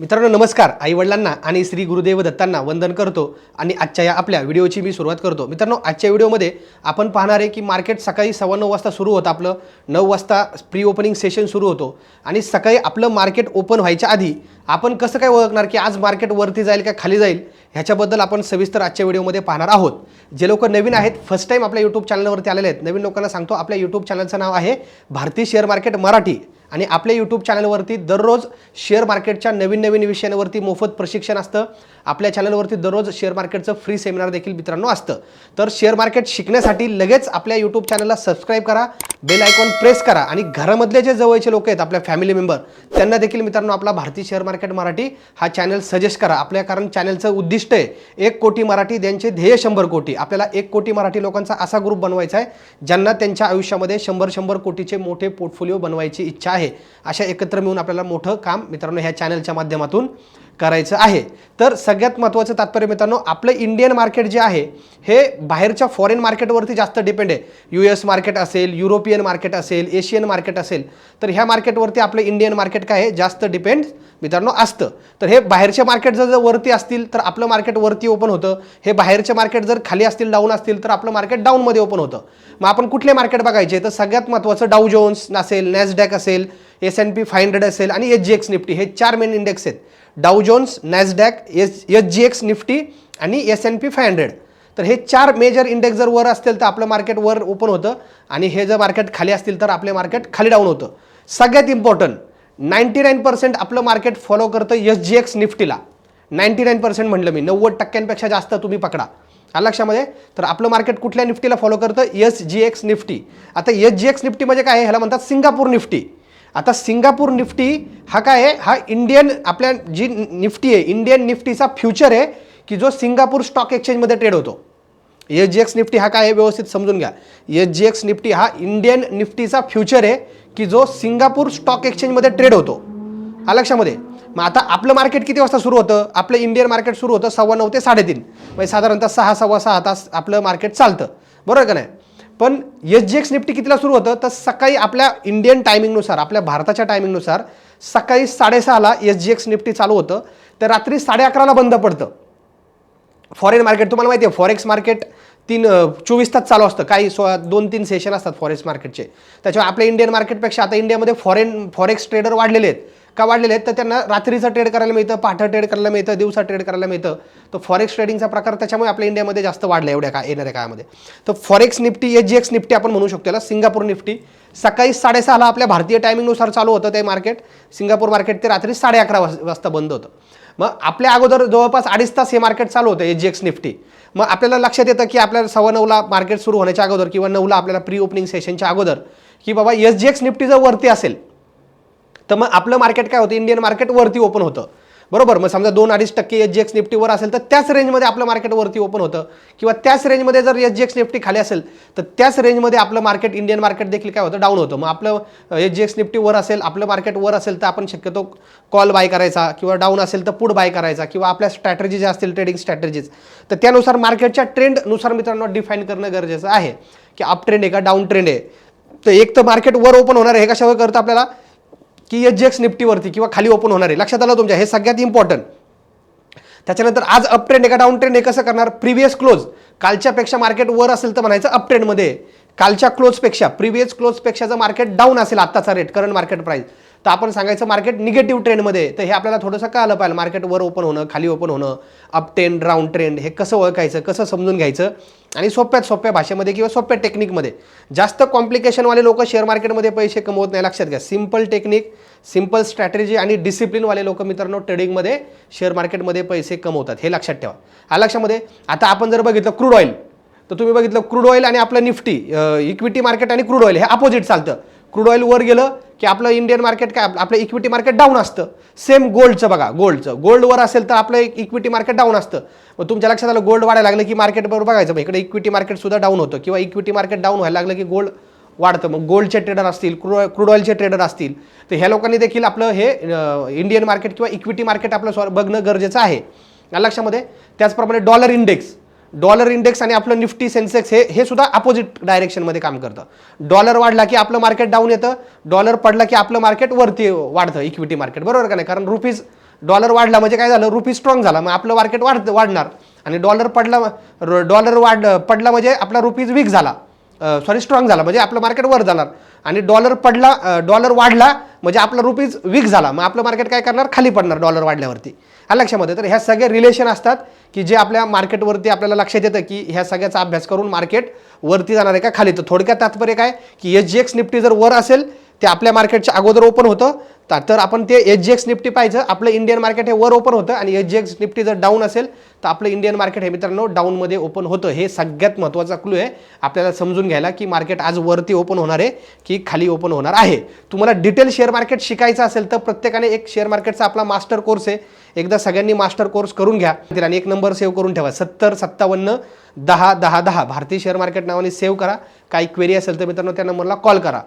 मित्रांनो नमस्कार. आई वडिलांना आणि श्री गुरुदेव दत्तांना वंदन करतो आणि आजच्या या आपल्या व्हिडिओची मी सुरुवात करतो. मित्रांनो आजच्या व्हिडिओमध्ये आपण पाहणार आहे की मार्केट सकाळी सव्वा नऊ वाजता सुरू होतं आपलं. नऊ वाजता प्री ओपनिंग सेशन सुरू होतो आणि सकाळी आपलं मार्केट ओपन व्हायच्या आधी आपण कसं काय ओळखणार की आज मार्केट वरती जाईल का खाली जाईल ह्याच्याबद्दल आपण सविस्तर आजच्या व्हिडिओमध्ये पाहणार आहोत. जे लोक नवीन आहेत फर्स्ट टाईम आपल्या यूट्यूब चॅनलवरती आलेले आहेत नवीन लोकांना सांगतो आपल्या यूट्यूब चॅनलचं नाव आहे भारतीय शेअर मार्केट मराठी. आणि आपल्या यूट्यूब चॅनलवरती दररोज शेअर मार्केटच्या नवीन नवीन विषयांवरती मोफत प्रशिक्षण असतं. आपल्या चॅनलवरती दररोज शेअर मार्केटचं फ्री सेमिनार देखील मित्रांनो असतं. तर शेअर मार्केट शिकण्यासाठी लगेच आपल्या यूट्यूब चॅनलला सबस्क्राईब करा बेल आयकॉन प्रेस करा आणि घरामधले जे जवळचे लोक आहेत आपल्या फॅमिली मेंबर त्यांना देखील मित्रांनो आपला भारतीय शेअर मार्केट मराठी हा चॅनल सजेस्ट करा. आपल्या कारण चॅनलचं उद्दिष्ट आहे एक कोटी मराठी त्यांचे ध्येय शंभर कोटी. आपल्याला एक कोटी मराठी लोकांचा असा ग्रुप बनवायचा आहे ज्यांना त्यांच्या आयुष्यामध्ये शंभर शंभर कोटीचे मोठे पोर्टफोलिओ बनवायची इच्छा आहे. अशा एकत्र मिळून आपल्याला मोठं काम मित्रांनो ह्या चॅनलच्या माध्यमातून करायचं आहे. तर सगळ्यात महत्त्वाचं तात्पर्य मित्रांनो आपलं इंडियन मार्केट जे आहे हे बाहेरच्या फॉरेन मार्केटवरती जास्त डिपेंड आहे. यू एस मार्केट असेल युरोपियन मार्केट असेल एशियन मार्केट असेल तर ह्या मार्केटवरती आपलं इंडियन मार्केट काय आहे? जास्त डिपेंड मित्रांनो असतं. तर हे बाहेरचे मार्केट जर जर वरती असतील तर आपलं मार्केट वरती ओपन होतं. हे बाहेरचे मार्केट जर खाली असतील डाऊन असतील तर आपलं मार्केट डाऊनमध्ये ओपन होतं. मग आपण कुठले मार्केट बघायचे? तर सगळ्यात महत्त्वाचं डाऊ जोन्स असेल नॅसडॅक असेल S N P five hundred असेल आणि एच जी एक्स निफ्टी हे चार मेन इंडेक्स आहेत. Dow Jones Nasdaq S H G X Nifty आणि S N P five hundred तर हे चार मेजर इंडेक्स जर वर असतील तर आपलं मार्केट वर ओपन होतं आणि हे जर मार्केट खाली असतील तर आपले मार्केट खाली डाऊन होतं. सगळ्यात इम्पॉर्टंट नाईन्टी नाईन पर्सेंट आपलं मार्केट फॉलो करतं एस जी एक्स निफ्टीला. नाईन्टी नाईन पर्सेंट म्हटलं मी नव्वद टक्क्यांपेक्षा जास्त तुम्ही पकडा. आलं लक्षामध्ये? तर आपलं मार्केट कुठल्या निफ्टीला फॉलो करतं? S G X Nifty. आता एस जी एक्स निफ्टी म्हणजे काय? ह्याला म्हणतात सिंगापूर निफ्टी. आता सिंगापूर निफ्टी हा काय आहे? हा इंडियन आपल्या जी निफ्टी आहे इंडियन निफ्टीचा फ्युचर आहे की जो सिंगापूर स्टॉक एक्सचेंजमध्ये ट्रेड होतो. एस जी एक्स निफ्टी हा काय आहे? व्यवस्थित समजून घ्या. एस जी एक्स निफ्टी हा इंडियन निफ्टीचा फ्युचर आहे की जो सिंगापूर स्टॉक एक्सचेंजमध्ये ट्रेड होतो. हा लक्षामध्ये? मग आता आपलं मार्केट किती वाजता सुरू होतं? आपलं इंडियन मार्केट सुरू होतं सव्वा नऊ ते साडेतीन. म्हणजे साधारणतः सहा सव्वा सहा तास आपलं मार्केट चालतं. बरोबर का नाही? पण एस जी एक्स निफ्टी कितीला सुरू होतं? तर सकाळी आपल्या इंडियन टायमिंगनुसार आपल्या भारताच्या टायमिंगनुसार सकाळी साडेसहाला एस जी एक्स निफ्टी चालू होतं. तर रात्री साडे अकराला बंद पडतं. फॉरेन मार्केट तुम्हाला माहिती आहे फॉरेक्स मार्केट तीन चोवीस तास चालू असतं. काही सो दोन तीन सेशन असतात फॉरेक्स मार्केटचे त्याच्यामुळे आपल्या इंडियन मार्केटपेक्षा आता इंडियामध्ये फॉरेन फॉरेक्स ट्रेडर वाढलेले आहेत. का वाढलेले आहेत? तर त्यांना रात्रीचं ट्रेड करायला मिळतं पाठं ट्रेड करायला मिळतं दिवसा ट्रेड करायला मिळतं. तर फॉरेक्स ट्रेडिंगचा प्रकार त्याच्यामुळे आपल्या इंडियामध्ये जास्त वाढला एवढ्या का येणाऱ्या काळामध्ये. तर forex Nifty H G X Nifty आपण म्हणू शकतो याला सिंगापूर निफ्टी. सकाळी साडेसहाला आपल्या भारतीय टायमिंगनुसार चालू होतं ते मार्केट सिंगापूर मार्केट ते रात्री साडे अकरा वाजता बंद होतं. मग आपल्या अगोदर जवळपास अडीच तास हे मार्केट चालू होतं एच जी एक्स निफ्टी. मग आपल्याला लक्षात येतं की आपल्याला सव्वा नऊला मार्केट सुरू होण्याच्या अगोदर किंवा नऊला आपल्याला प्री ओपनिंग सेशनच्या अगोदर की बाबा एस जी एक्स निफ्टी जर वरती असेल. तर मग आपलं मार्केट काय होतं? इंडियन मार्केट वरती ओपन होतं. बरोबर? मग समजा दोन अडीच टक्के एच जी एक्स निफ्टीवर असेल तर त्याच रेंजमध्ये आपलं मार्केट वरती ओपन होतं. किंवा त्याच रेंजमध्ये जर एच जी एक्स निफ्टी खाली असेल तर त्याच रेंजमध्ये आपलं मार्केट इंडियन मार्केट देखील काय होतं? डाऊन होतं. मग आपलं एच जी एक्स निफ्टी वर असेल आपलं मार्केट वर असेल तर आपण शक्यतो कॉल बाय करायचा. किंवा डाऊन असेल तर पुढ बाय करायचा. किंवा आपल्या स्ट्रॅटेजी ज्या असतील ट्रेडिंग स्ट्रॅटजीज तर त्यानुसार मार्केटच्या ट्रेंडनुसार मित्रांनो डिफाईन करणं गरजेचं आहे. की अप ट्रेंड आहे का? डाऊन ट्रेंड आहे. तर एक तर मार्केट वर ओपन होणार आहे. हे कशावर करतं आपल्याला? की एच जी एक्स निफ्टीवरती किंवा खाली ओपन होणार. आहे लक्षात आलं तुमच्या हे सगळ्यात इम्पॉर्टंट त्याच्यानंतर आज अप ट्रेंड आहे का डाऊन ट्रेंड हे कसं करणार? प्रिव्हियस क्लोज कालच्यापेक्षा मार्केट वर असेल तर म्हणायचं अप ट्रेंडमध्ये कालच्या क्लोजपेक्षा प्रिव्हियस क्लोजपेक्षा जर मार्केट डाऊन असेल आत्ताचा रेट करंट मार्केट प्राईस तर आपण सांगायचं मार्केट निगेटिव्ह ट्रेंडमध्ये तर हे आपल्याला थोडंसं कळलं पाहिजे. मार्केट वर ओपन होणं खाली ओपन होणं अप ट्रेंड राऊंड ट्रेंड हे कसं ओळखायचं कसं समजून घ्यायचं? आणि सोप्यात सोप्या भाषेमध्ये किंवा सोप्या टेक्निकमध्ये जास्त कॉम्प्लिकेशनवाले लोक शेअर मार्केटमध्ये पैसे कमवत नाही. लक्षात घ्या. सिंपल टेक्निक सिंपल स्ट्रॅटेजी आणि डिसिप्लिनवाले लोक मित्रांनो ट्रेडिंगमध्ये शेअर मार्केटमध्ये पैसे कमवतात. हे लक्षात ठेवा. हा लक्षामध्ये आता आपण जर बघितलं क्रूड ऑइल तर तुम्ही बघितलं क्रूड ऑइल आणि आपलं निफ्टी इक्विटी मार्केट आणि क्रूड ऑइल हे अपोजिट चालतं. क्रूड ऑइल वर गेलं की आपलं इंडियन मार्केट काय आपलं इक्विटी मार्केट डाऊन असतं. सेम गोल्डचं बघा गोल्डचं गोल्ड वर असेल तर आपलं इक्विटी मार्केट डाऊन असतं. मग तुमच्या लक्षात आलं गोल्ड वाढायला लागलं की मार्केट बरोबर बघायचं. मग इकडे इक्विटी मार्केट सुद्धा डाऊन होतं किंवा इक्विटी मार्केट डाऊन व्हायला लागलं की गोल्ड वाढतं. मग गोल्डचे ट्रेडर असतील क्रूड क्रूड ऑइलचे ट्रेडर असतील तर ह्या लोकांनी देखील आपलं हे इंडियन मार्केट किंवा इक्विटी मार्केट आपलं बघणं गरजेचं आहे. या लक्षामध्ये त्याचप्रमाणे डॉलर इंडेक्स डॉलर इंडेक्स आणि आपलं निफ्टी सेन्सेक्स हे हे सुद्धा अपोजिट डायरेक्शनमध्ये काम करतं. डॉलर वाढला की आपलं मार्केट डाऊन येतं. डॉलर पडला की आपलं मार्केट वरती वाढतं इक्विटी मार्केट बरोबर का नाही? कारण रुपीज डॉलर वाढला म्हणजे काय झालं? रुपी स्ट्रॉंग झाला. मग आपलं मार्केट वाढ वाढणार. आणि डॉलर पडला डॉलर वाढ पडला म्हणजे आपला रुपीज वीक झाला. सॉरी स्ट्रॉंग झाला. म्हणजे आपलं मार्केट वर जाणार. आणि डॉलर पडला डॉलर वाढला म्हणजे आपला रुपीज वीक झाला. मग आपलं मार्केट काय करणार? खाली पडणार डॉलर वाढल्यावरती. हा लक्षामध्ये. तर ह्या सगळ्या रिलेशन असतात की जे आपल्या मार्केटवरती आपल्याला लक्षात येतं की ह्या सगळ्याचा अभ्यास करून मार्केट वरती जाणार आहे का खाली. तर थोडक्यात तात्पर्य काय? की एच जी एक्स निफ्टी जर वर असेल ते आपल्या मार्केटच्या अगोदर ओपन होतं. तर आपण ते एच जी एक्स निफ्टी पाहिजे आपलं इंडियन मार्केट हे वर ओपन होतं आणि एच जी एक्स निफ्टी जर डाऊन असेल तर आपलं इंडियन मार्केट हे मित्रांनो डाऊनमध्ये ओपन होतं. हे सगळ्यात महत्त्वाचा क्लू आहे. आपल्याला समजून घ्यायला की मार्केट आज वरती ओपन होणार आहे की खाली ओपन होणार आहे. तुम्हाला डिटेल शेअर मार्केट शिकायचं असेल तर प्रत्येकाने एक शेअर मार्केटचा आपला मास्टर कोर्स आहे. एकदा सगळ्यांनी मास्टर कोर्स करून घ्या. आणि एक नंबर सेव्ह करून ठेवा. सत्तर सत्तावन्न दहा दहा दहा. भारतीय शेअर मार्केट नावाने सेव्ह करा. काही क्वेरी असेल तर मित्रांनो त्या नंबरला कॉल करा.